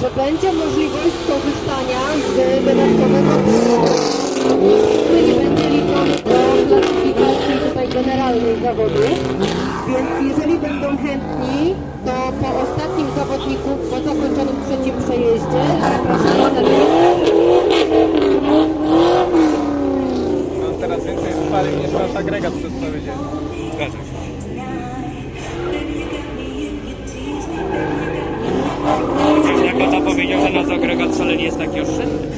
że będzie możliwość skorzystania z dodatkowego który nie będzie liczony do klasyfikacji tutaj generalnej zawodu. Więc jeżeli będą chętni, to po ostatnim zawodniku, po zakończonym trzecim przejeździe, zapraszamy na Mam teraz więcej spalin niż nasz agregat przez cały dzień. Zgadza się. powiedział, że nasz agregat wcale nie jest taki oszczędny.